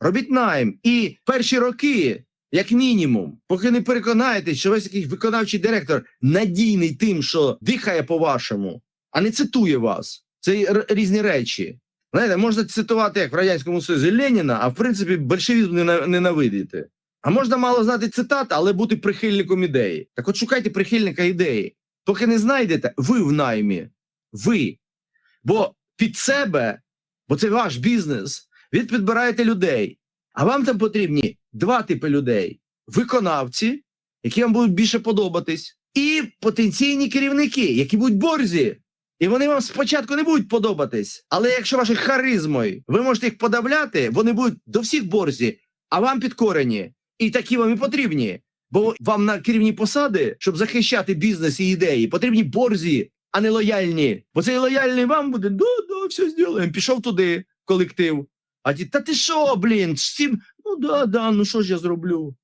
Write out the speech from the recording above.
робіть найм. І перші роки, як мінімум, поки не переконаєтесь, що весь якийсь виконавчий директор надійний тим, що дихає по-вашому, а не цитує вас. Це різні речі. Знаєте, можна цитувати як в Радянському Союзі Леніна, а в принципі большевізм нена- ненавидіти. А можна мало знати цитат, але бути прихильником ідеї. Так от шукайте прихильника ідеї. Поки не знайдете, ви в наймі. Ви. Бо під себе, бо це ваш бізнес, ви підбираєте людей. А вам там потрібні два типи людей: виконавці, які вам будуть більше подобатись, і потенційні керівники, які будуть борзі. І вони вам спочатку не будуть подобатись. Але якщо вашою харизмою ви можете їх подавляти, вони будуть до всіх борзі, а вам підкорені. І такі вам і потрібні. Бо вам на керівні посади, щоб захищати бізнес і ідеї, потрібні борзі, а не лояльні. Бо цей лояльний вам буде, да, да, все зробимо. Пішов туди, колектив. А ті, та ти що, блін, цим, ну да, да, ну що ж я зроблю?